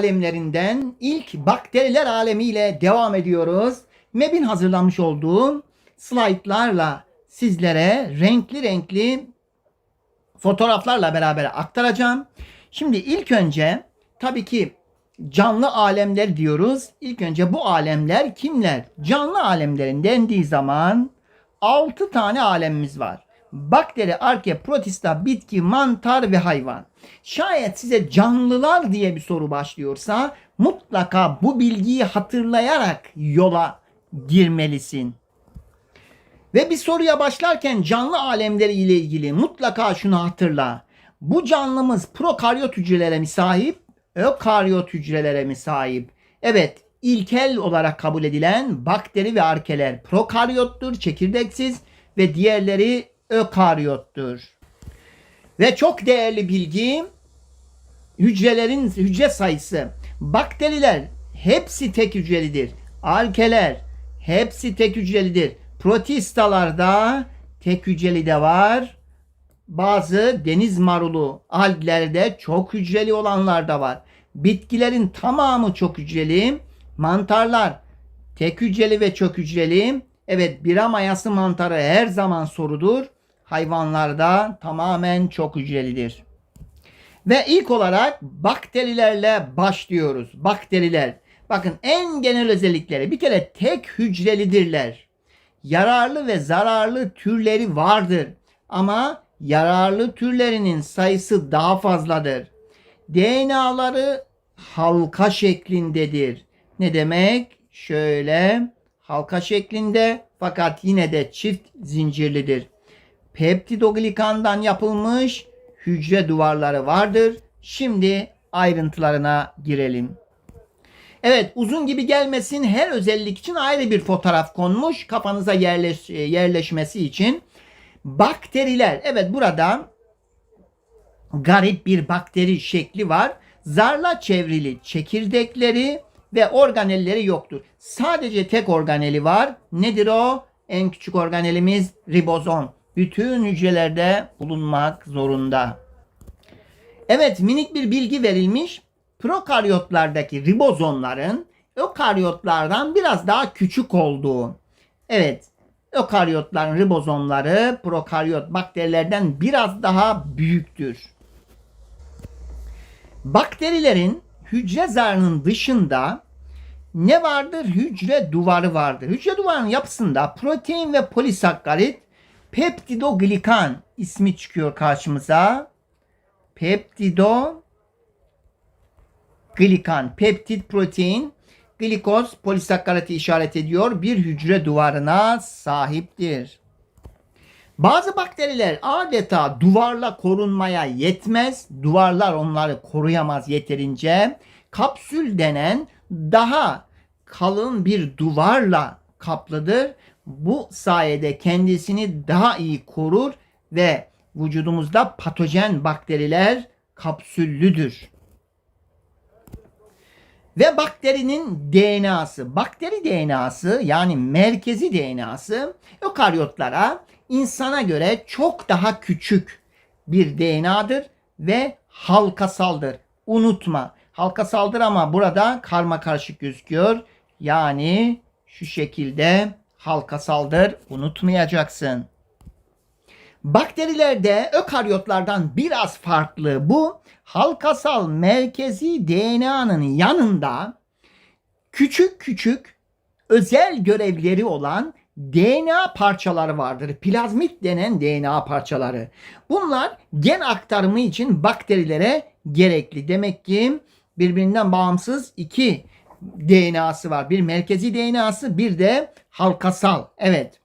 alemlerinden ilk bakteriler alemiyle devam ediyoruz. MEB'in hazırlamış olduğum slaytlarla sizlere renkli renkli fotoğraflarla beraber aktaracağım. Şimdi ilk önce tabii ki canlı alemler diyoruz. İlk önce bu alemler kimler? Canlı alemlerin dendiği zaman 6 tane alemimiz var. Bakteri, arke, protista, bitki, mantar ve hayvan. Şayet size canlılar diye bir soru başlıyorsa mutlaka bu bilgiyi hatırlayarak yola girmelisin. Ve bir soruya başlarken canlı alemleri ile ilgili mutlaka şunu hatırla. Bu canlımız prokaryot hücrelere mi sahip, ökaryot hücrelere mi sahip? Evet, ilkel olarak kabul edilen bakteri ve arkeler prokaryottur, çekirdeksiz ve diğerleri ökaryottur. Ve çok değerli bilgi hücrelerin hücre sayısı. Bakteriler hepsi tek hücrelidir. Arkeler hepsi tek hücrelidir. Protistalarda tek hücreli de var. Bazı deniz marulu alglerde çok hücreli olanlar da var. Bitkilerin tamamı çok hücreli. Mantarlar tek hücreli ve çok hücreli. Evet bira mayası mantarı her zaman sorudur. Hayvanlarda tamamen çok hücrelidir. Ve ilk olarak bakterilerle başlıyoruz. Bakteriler. Bakın en genel özellikleri bir kere tek hücrelidirler. Yararlı ve zararlı türleri vardır. Ama yararlı türlerinin sayısı daha fazladır. DNA'ları halka şeklindedir. Ne demek? Şöyle halka şeklinde fakat yine de çift zincirlidir. Peptidoglikandan yapılmış hücre duvarları vardır. Şimdi ayrıntılarına girelim. Evet uzun gibi gelmesin her özellik için ayrı bir fotoğraf konmuş kafanıza yerleş, yerleşmesi için. Bakteriler evet burada garip bir bakteri şekli var. Zarla çevrili çekirdekleri ve organelleri yoktur. Sadece tek organeli var. Nedir o? En küçük organelimiz ribozom. Bütün hücrelerde bulunmak zorunda. Evet minik bir bilgi verilmiş. Prokaryotlardaki ribozomların ökaryotlardan biraz daha küçük olduğu. Evet ökaryotların ribozomları prokaryot bakterilerden biraz daha büyüktür. Bakterilerin hücre zarının dışında ne vardır? Hücre duvarı vardır. Hücre duvarının yapısında protein ve polisakkarit peptidoglikan ismi çıkıyor karşımıza. Peptido glikan, peptit protein, glikoz polisakkariti işaret ediyor. Bir hücre duvarına sahiptir. Bazı bakteriler adeta duvarla korunmaya yetmez. Duvarlar onları koruyamaz yeterince. Kapsül denen daha kalın bir duvarla kaplıdır. Bu sayede kendisini daha iyi korur ve vücudumuzda patojen bakteriler kapsüllüdür. Ve bakterinin DNA'sı, bakteri DNA'sı yani merkezi DNA'sı ökaryotlara insana göre çok daha küçük bir DNA'dır ve halkasaldır. Unutma. Halkasaldır ama burada karma karışık gözüküyor. Yani şu şekilde halkasaldır. Unutmayacaksın. Bakterilerde ökaryotlardan biraz farklı bu halkasal merkezi DNA'nın yanında küçük küçük özel görevleri olan DNA parçaları vardır. Plazmit denen DNA parçaları. Bunlar gen aktarımı için bakterilere gerekli. Demek ki birbirinden bağımsız iki DNA'sı var. Bir merkezi DNA'sı bir de halkasal. Evet.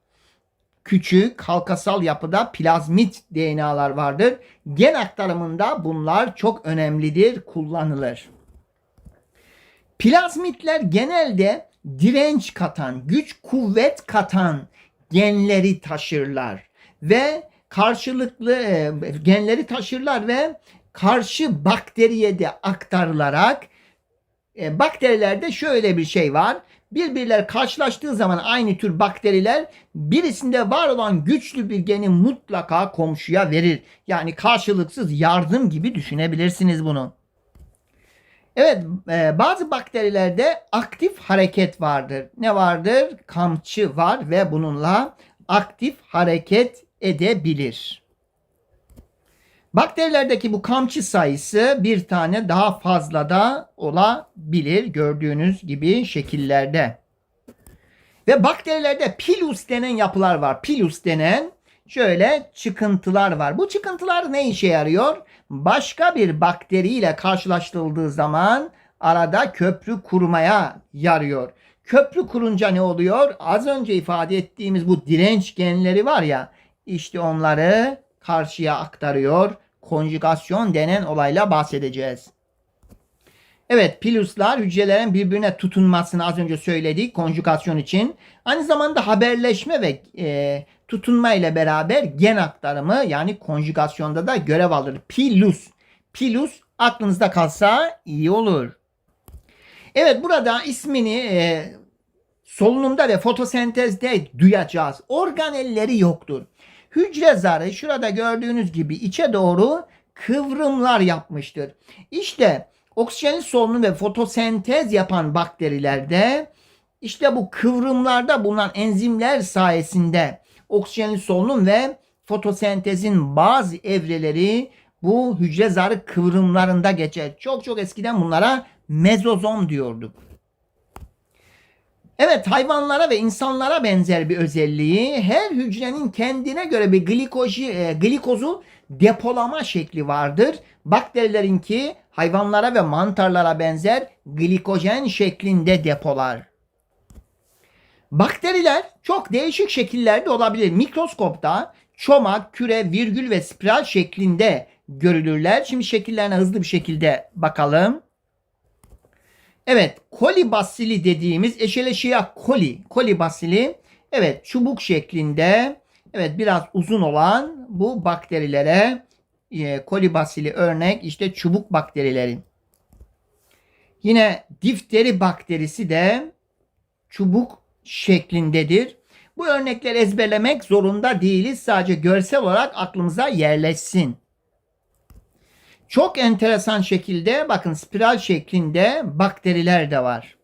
Küçük halkasal yapıda plazmit DNA'lar vardır. Gen aktarımında bunlar çok önemlidir, kullanılır. Plazmitler genelde direnç katan, güç kuvvet katan genleri taşırlar ve karşılıklı e, genleri taşırlar ve karşı bakteriye de aktarılarak e, bakterilerde şöyle bir şey var. Birbirler karşılaştığı zaman aynı tür bakteriler birisinde var olan güçlü bir geni mutlaka komşuya verir. Yani karşılıksız yardım gibi düşünebilirsiniz bunu. Evet, e, bazı bakterilerde aktif hareket vardır. Ne vardır? Kamçı var ve bununla aktif hareket edebilir. Bakterilerdeki bu kamçı sayısı bir tane daha fazla da olabilir gördüğünüz gibi şekillerde. Ve bakterilerde pilus denen yapılar var. Pilus denen şöyle çıkıntılar var. Bu çıkıntılar ne işe yarıyor? Başka bir bakteriyle karşılaştırıldığı zaman arada köprü kurmaya yarıyor. Köprü kurunca ne oluyor? Az önce ifade ettiğimiz bu direnç genleri var ya işte onları karşıya aktarıyor. Konjugasyon denen olayla bahsedeceğiz. Evet piluslar hücrelerin birbirine tutunmasını az önce söyledik konjugasyon için. Aynı zamanda haberleşme ve e, tutunma ile beraber gen aktarımı yani konjugasyonda da görev alır. Pilus. Pilus aklınızda kalsa iyi olur. Evet burada ismini e, solunumda ve fotosentezde duyacağız. Organelleri yoktur. Hücre zarı şurada gördüğünüz gibi içe doğru kıvrımlar yapmıştır. İşte oksijenli solunum ve fotosentez yapan bakterilerde işte bu kıvrımlarda bulunan enzimler sayesinde oksijenli solunum ve fotosentezin bazı evreleri bu hücre zarı kıvrımlarında geçer. Çok çok eskiden bunlara mezozom diyorduk. Evet hayvanlara ve insanlara benzer bir özelliği her hücrenin kendine göre bir glikoji, e, glikozu depolama şekli vardır. Bakterilerinki hayvanlara ve mantarlara benzer glikojen şeklinde depolar. Bakteriler çok değişik şekillerde olabilir. Mikroskopta çomak, küre, virgül ve spiral şeklinde görülürler. Şimdi şekillerine hızlı bir şekilde bakalım. Evet, kolibasili dediğimiz Escherichia coli, kolibasili evet çubuk şeklinde evet biraz uzun olan bu bakterilere e, kolibasili örnek işte çubuk bakterileri. Yine difteri bakterisi de çubuk şeklindedir. Bu örnekleri ezberlemek zorunda değiliz. Sadece görsel olarak aklımıza yerleşsin. Çok enteresan şekilde bakın spiral şeklinde bakteriler de var.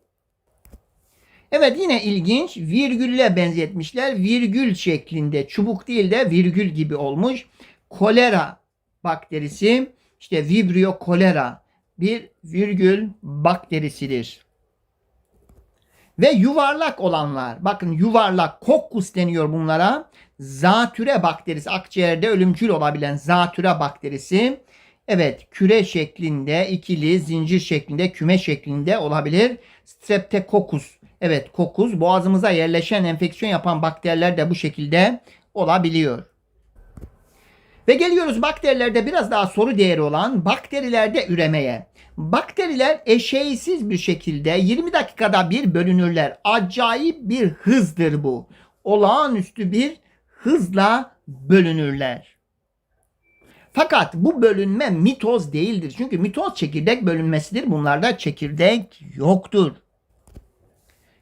Evet yine ilginç virgülle benzetmişler. Virgül şeklinde çubuk değil de virgül gibi olmuş. Kolera bakterisi işte Vibrio kolera bir virgül bakterisidir. Ve yuvarlak olanlar bakın yuvarlak kokkus deniyor bunlara. Zatüre bakterisi akciğerde ölümcül olabilen zatüre bakterisi Evet küre şeklinde, ikili, zincir şeklinde, küme şeklinde olabilir. Streptococcus. Evet kokus boğazımıza yerleşen enfeksiyon yapan bakteriler de bu şekilde olabiliyor. Ve geliyoruz bakterilerde biraz daha soru değeri olan bakterilerde üremeye. Bakteriler eşeğsiz bir şekilde 20 dakikada bir bölünürler. Acayip bir hızdır bu. Olağanüstü bir hızla bölünürler. Fakat bu bölünme mitoz değildir. Çünkü mitoz çekirdek bölünmesidir. Bunlarda çekirdek yoktur.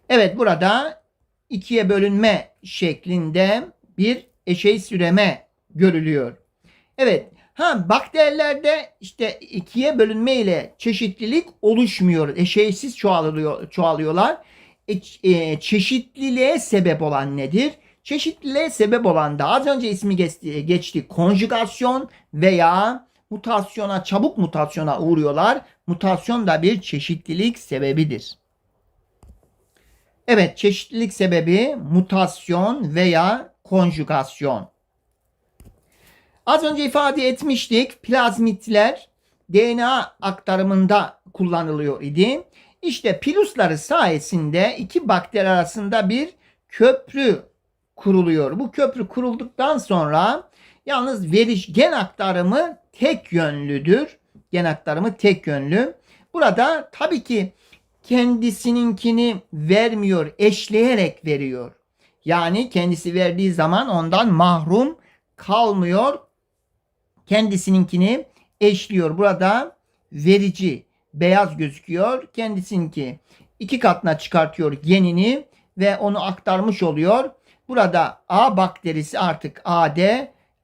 Evet burada ikiye bölünme şeklinde bir eşeği süreme görülüyor. Evet ha bakterilerde işte ikiye bölünme ile çeşitlilik oluşmuyor. Eşeğsiz çoğalıyor, çoğalıyorlar. E, e, çeşitliliğe sebep olan nedir? Çeşitliliğe sebep olan da az önce ismi geçti, geçti konjugasyon veya mutasyona, çabuk mutasyona uğruyorlar. Mutasyon da bir çeşitlilik sebebidir. Evet, çeşitlilik sebebi mutasyon veya konjugasyon. Az önce ifade etmiştik. Plazmitler DNA aktarımında kullanılıyor idi. İşte pilusları sayesinde iki bakteri arasında bir köprü kuruluyor. Bu köprü kurulduktan sonra yalnız veriş gen aktarımı tek yönlüdür. Gen aktarımı tek yönlü. Burada tabii ki kendisininkini vermiyor, eşleyerek veriyor. Yani kendisi verdiği zaman ondan mahrum kalmıyor. Kendisininkini eşliyor. Burada verici beyaz gözüküyor. Kendisininki iki katına çıkartıyor genini ve onu aktarmış oluyor. Burada A bakterisi artık AD,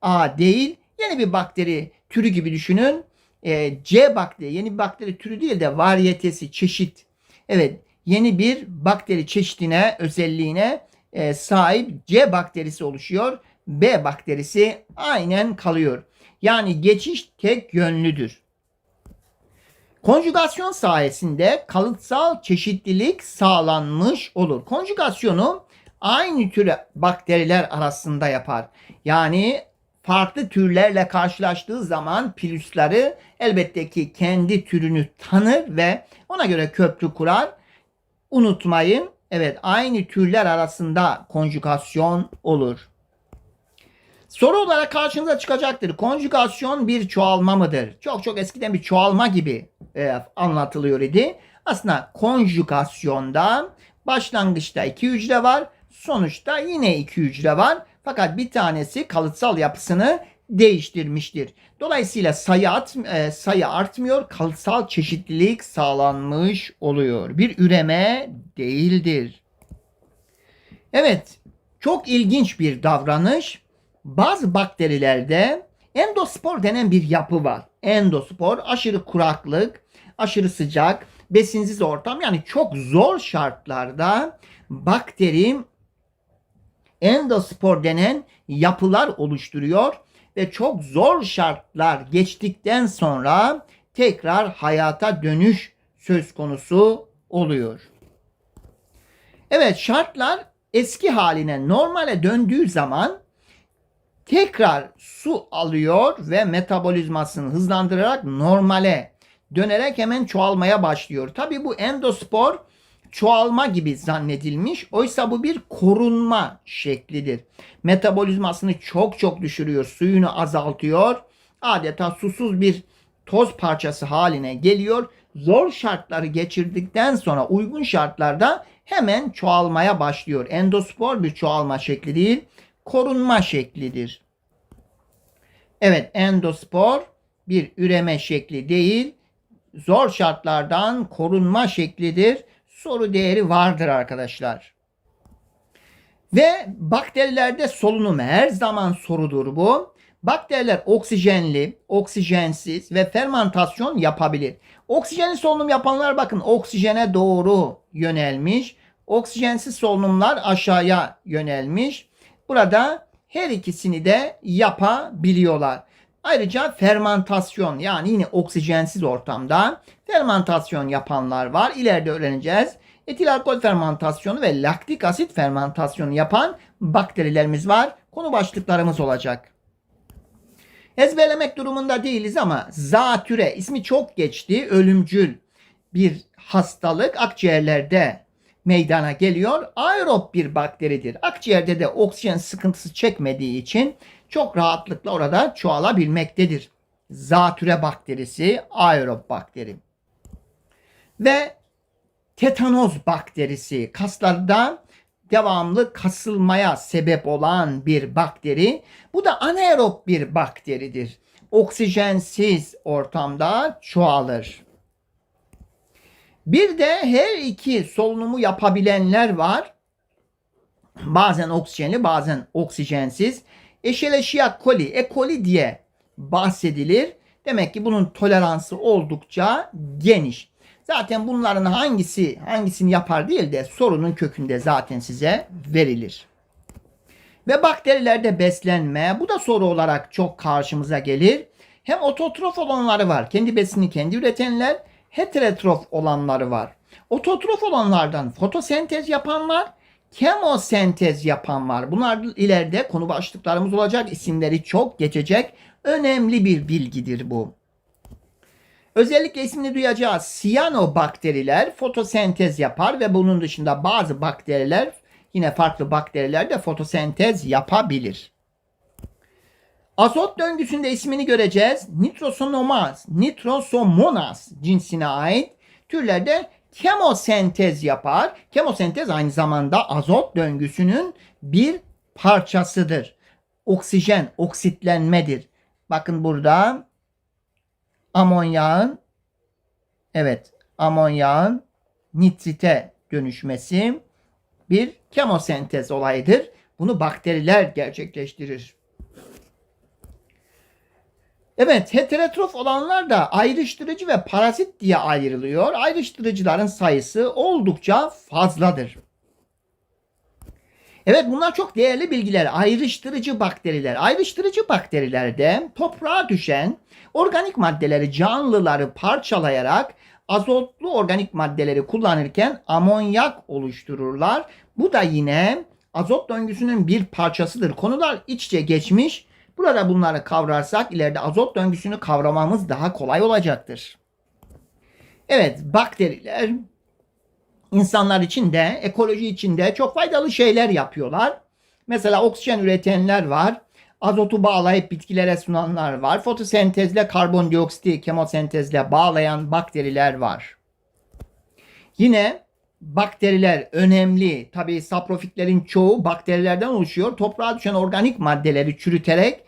A değil. Yeni bir bakteri türü gibi düşünün. e, C bakteri yeni bir bakteri türü değil de variyetesi çeşit. Evet yeni bir bakteri çeşidine özelliğine e, sahip C bakterisi oluşuyor. B bakterisi aynen kalıyor. Yani geçiş tek yönlüdür. Konjugasyon sayesinde kalıtsal çeşitlilik sağlanmış olur. Konjugasyonu aynı tür bakteriler arasında yapar. Yani farklı türlerle karşılaştığı zaman pilüsleri elbette ki kendi türünü tanır ve ona göre köprü kurar. Unutmayın, evet aynı türler arasında konjugasyon olur. Soru olarak karşınıza çıkacaktır. Konjugasyon bir çoğalma mıdır? Çok çok eskiden bir çoğalma gibi e, anlatılıyor idi. Aslında konjugasyonda başlangıçta iki hücre var. Sonuçta yine iki hücre var. Fakat bir tanesi kalıtsal yapısını değiştirmiştir. Dolayısıyla sayı, at, e, sayı artmıyor, kalıtsal çeşitlilik sağlanmış oluyor. Bir üreme değildir. Evet, çok ilginç bir davranış. Bazı bakterilerde endospor denen bir yapı var. Endospor aşırı kuraklık, aşırı sıcak, besinsiz ortam yani çok zor şartlarda bakteri endospor denen yapılar oluşturuyor ve çok zor şartlar geçtikten sonra tekrar hayata dönüş söz konusu oluyor. Evet şartlar eski haline normale döndüğü zaman tekrar su alıyor ve metabolizmasını hızlandırarak normale dönerek hemen çoğalmaya başlıyor. Tabi bu endospor çoğalma gibi zannedilmiş. Oysa bu bir korunma şeklidir. Metabolizmasını çok çok düşürüyor. Suyunu azaltıyor. Adeta susuz bir toz parçası haline geliyor. Zor şartları geçirdikten sonra uygun şartlarda hemen çoğalmaya başlıyor. Endospor bir çoğalma şekli değil, korunma şeklidir. Evet, endospor bir üreme şekli değil, zor şartlardan korunma şeklidir soru değeri vardır arkadaşlar. Ve bakterilerde solunum her zaman sorudur bu. Bakteriler oksijenli, oksijensiz ve fermentasyon yapabilir. Oksijenli solunum yapanlar bakın oksijene doğru yönelmiş. Oksijensiz solunumlar aşağıya yönelmiş. Burada her ikisini de yapabiliyorlar. Ayrıca fermentasyon yani yine oksijensiz ortamda fermentasyon yapanlar var. İleride öğreneceğiz. Etil alkol fermentasyonu ve laktik asit fermentasyonu yapan bakterilerimiz var. Konu başlıklarımız olacak. Ezberlemek durumunda değiliz ama zatüre ismi çok geçti. Ölümcül bir hastalık akciğerlerde meydana geliyor. Aerob bir bakteridir. Akciğerde de oksijen sıkıntısı çekmediği için çok rahatlıkla orada çoğalabilmektedir. Zatüre bakterisi aerob bakteri. Ve tetanoz bakterisi kaslarda devamlı kasılmaya sebep olan bir bakteri. Bu da anaerob bir bakteridir. Oksijensiz ortamda çoğalır. Bir de her iki solunumu yapabilenler var. Bazen oksijenli bazen oksijensiz. Escherichia coli, E. coli diye bahsedilir. Demek ki bunun toleransı oldukça geniş. Zaten bunların hangisi hangisini yapar değil de sorunun kökünde zaten size verilir. Ve bakterilerde beslenme bu da soru olarak çok karşımıza gelir. Hem ototrof olanları var. Kendi besini kendi üretenler. Heterotrof olanları var. Ototrof olanlardan fotosentez yapanlar, kemosentez yapan var. Bunlar ileride konu başlıklarımız olacak. İsimleri çok geçecek. Önemli bir bilgidir bu. Özellikle ismini duyacağız. Siyanobakteriler fotosentez yapar ve bunun dışında bazı bakteriler yine farklı bakteriler de fotosentez yapabilir. Azot döngüsünde ismini göreceğiz. Nitrosomonas, Nitrosomonas cinsine ait türlerde kemosentez yapar. Kemosentez aynı zamanda azot döngüsünün bir parçasıdır. Oksijen, oksitlenmedir. Bakın burada amonyağın evet amonyağın nitrite dönüşmesi bir kemosentez olayıdır. Bunu bakteriler gerçekleştirir. Evet, heterotrof olanlar da ayrıştırıcı ve parazit diye ayrılıyor. Ayrıştırıcıların sayısı oldukça fazladır. Evet bunlar çok değerli bilgiler. Ayrıştırıcı bakteriler. Ayrıştırıcı bakterilerde toprağa düşen organik maddeleri, canlıları parçalayarak azotlu organik maddeleri kullanırken amonyak oluştururlar. Bu da yine azot döngüsünün bir parçasıdır. Konular iç içe geçmiş. Burada bunları kavrarsak ileride azot döngüsünü kavramamız daha kolay olacaktır. Evet bakteriler insanlar için de ekoloji için de çok faydalı şeyler yapıyorlar. Mesela oksijen üretenler var. Azotu bağlayıp bitkilere sunanlar var. Fotosentezle karbondioksiti kemosentezle bağlayan bakteriler var. Yine bakteriler önemli. Tabii saprofitlerin çoğu bakterilerden oluşuyor. Toprağa düşen organik maddeleri çürüterek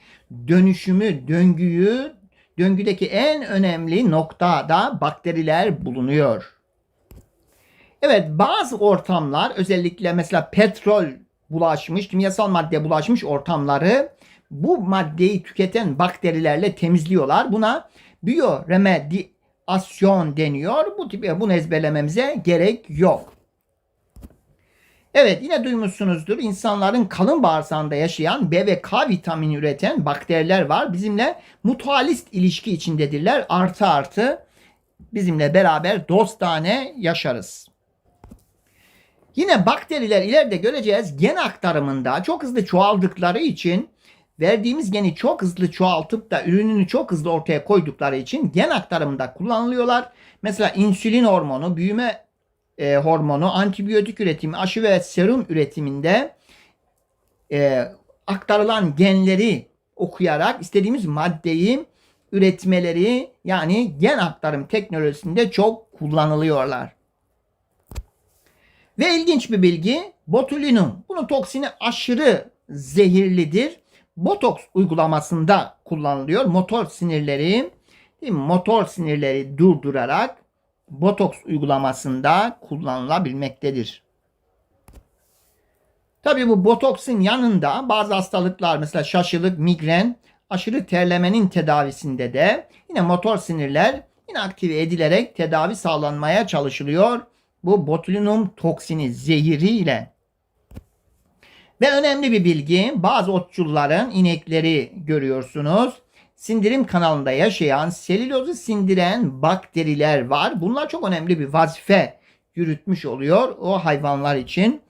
dönüşümü, döngüyü, döngüdeki en önemli noktada bakteriler bulunuyor. Evet bazı ortamlar özellikle mesela petrol bulaşmış, kimyasal madde bulaşmış ortamları bu maddeyi tüketen bakterilerle temizliyorlar. Buna biyoremediyasyon deniyor. Bu tip bunu ezberlememize gerek yok. Evet yine duymuşsunuzdur. İnsanların kalın bağırsağında yaşayan B ve K vitamini üreten bakteriler var. Bizimle mutualist ilişki içindedirler. Artı artı bizimle beraber dostane yaşarız. Yine bakteriler ileride göreceğiz gen aktarımında çok hızlı çoğaldıkları için verdiğimiz geni çok hızlı çoğaltıp da ürününü çok hızlı ortaya koydukları için gen aktarımında kullanılıyorlar. Mesela insülin hormonu, büyüme e, hormonu, antibiyotik üretimi, aşı ve serum üretiminde e, aktarılan genleri okuyarak istediğimiz maddeyi üretmeleri yani gen aktarım teknolojisinde çok kullanılıyorlar. Ve ilginç bir bilgi botulinum. Bunun toksini aşırı zehirlidir. Botoks uygulamasında kullanılıyor. Motor sinirleri motor sinirleri durdurarak botoks uygulamasında kullanılabilmektedir. Tabi bu botoksin yanında bazı hastalıklar mesela şaşılık, migren, aşırı terlemenin tedavisinde de yine motor sinirler inaktive edilerek tedavi sağlanmaya çalışılıyor. Bu botulinum toksini zehiriyle. Ve önemli bir bilgi bazı otçulların inekleri görüyorsunuz sindirim kanalında yaşayan selülozu sindiren bakteriler var. Bunlar çok önemli bir vazife yürütmüş oluyor o hayvanlar için.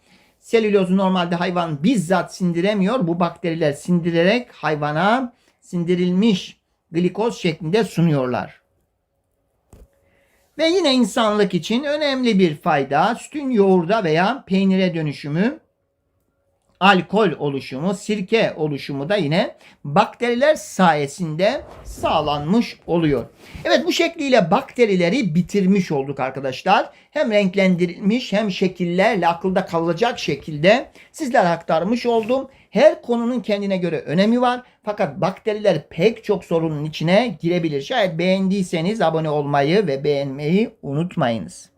Selülozu normalde hayvan bizzat sindiremiyor. Bu bakteriler sindirerek hayvana sindirilmiş glikoz şeklinde sunuyorlar. Ve yine insanlık için önemli bir fayda sütün yoğurda veya peynire dönüşümü alkol oluşumu, sirke oluşumu da yine bakteriler sayesinde sağlanmış oluyor. Evet bu şekliyle bakterileri bitirmiş olduk arkadaşlar. Hem renklendirilmiş hem şekillerle akılda kalacak şekilde sizlere aktarmış oldum. Her konunun kendine göre önemi var. Fakat bakteriler pek çok sorunun içine girebilir. Şayet beğendiyseniz abone olmayı ve beğenmeyi unutmayınız.